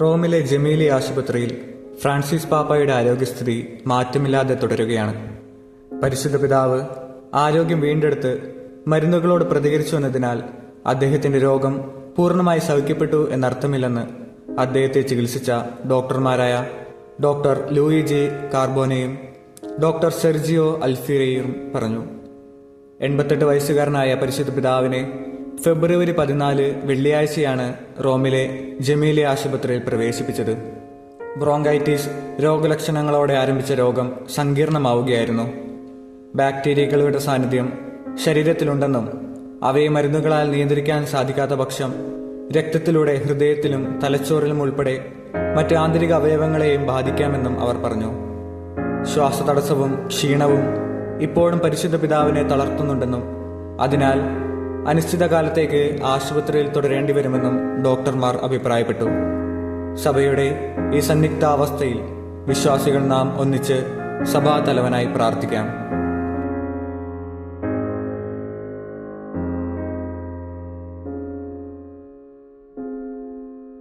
റോമിലെ ജമീലി ആശുപത്രിയിൽ ഫ്രാൻസിസ് പാപ്പയുടെ ആരോഗ്യസ്ഥിതി മാറ്റമില്ലാതെ തുടരുകയാണ്. പരിശുദ്ധ പിതാവ് ആരോഗ്യം വീണ്ടെടുത്ത് മരുന്നുകളോട് പ്രതികരിച്ചു എന്നതിനാൽ അദ്ദേഹത്തിന്റെ രോഗം പൂർണമായി സൗഖ്യപ്പെട്ടു എന്നർത്ഥമില്ലെന്ന് അദ്ദേഹത്തെ ചികിത്സിച്ച ഡോക്ടർമാരായ ഡോക്ടർ ലൂയി ജെ കാർബോനയും ഡോക്ടർ സെർജിയോ അൽഫിറയും പറഞ്ഞു. എൺപത്തെട്ട് വയസ്സുകാരനായ പരിശുദ്ധ പിതാവിനെ ഫെബ്രുവരി പതിനാല് വെള്ളിയാഴ്ചയാണ് റോമിലെ ജമീലി ആശുപത്രിയിൽ പ്രവേശിപ്പിച്ചത്. ബ്രോങ്കൈറ്റിസ് രോഗലക്ഷണങ്ങളോടെ ആരംഭിച്ച രോഗം സങ്കീർണമാവുകയായിരുന്നു. ബാക്ടീരിയകളുടെ സാന്നിധ്യം ശരീരത്തിലുണ്ടെന്നും അവയെ മരുന്നുകളാൽ നിയന്ത്രിക്കാൻ സാധിക്കാത്ത പക്ഷം രക്തത്തിലൂടെ ഹൃദയത്തിലും തലച്ചോറിലും ഉൾപ്പെടെ മറ്റ് ആന്തരിക അവയവങ്ങളെയും ബാധിക്കാമെന്നും അവർ പറഞ്ഞു. ശ്വാസതടസ്സവും ക്ഷീണവും ഇപ്പോഴും പരിശുദ്ധ പിതാവിനെ തളർത്തുന്നുണ്ടെന്നും അതിനാൽ അനിശ്ചിതകാലത്തേക്ക് ആശുപത്രിയിൽ തുടരേണ്ടി വരുമെന്നും ഡോക്ടർമാർ അഭിപ്രായപ്പെട്ടു. സഭയുടെ ഈ സന്നിഗ്ധാവസ്ഥയിൽ വിശ്വാസികൾ നാം ഒന്നിച്ച് സഭാതലവനായി പ്രാർത്ഥിക്കാം.